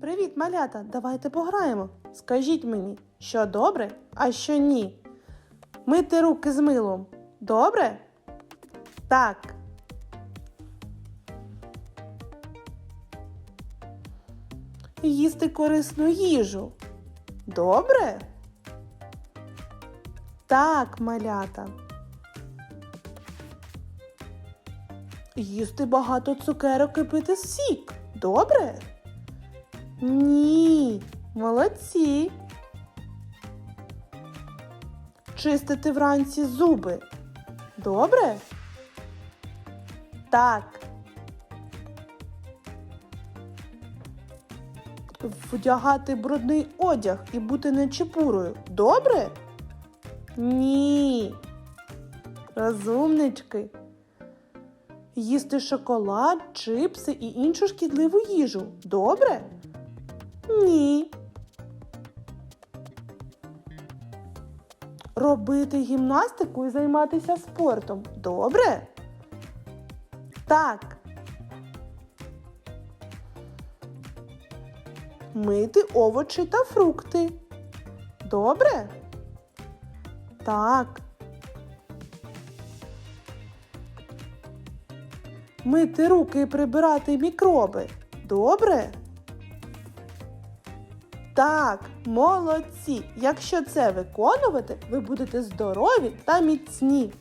Привіт, малята! Давайте пограємо. Скажіть мені, що добре, а що ні. Мити руки з милом. Добре? Так. Їсти корисну їжу. Добре? Так, малята. Їсти багато цукерок і пити сік. Добре? Ні, молодці. Чистити вранці зуби. Добре? Так. Вдягати брудний одяг і бути нечепурою. Добре? Ні. Розумнички. Їсти шоколад, чипси і іншу шкідливу їжу. Добре? Ні. Робити гімнастику і займатися спортом. Добре? Так. Мити овочі та фрукти. Добре? Так. Мити руки і прибирати мікроби. Добре? Так, молодці! Якщо це виконувати, ви будете здорові та міцні.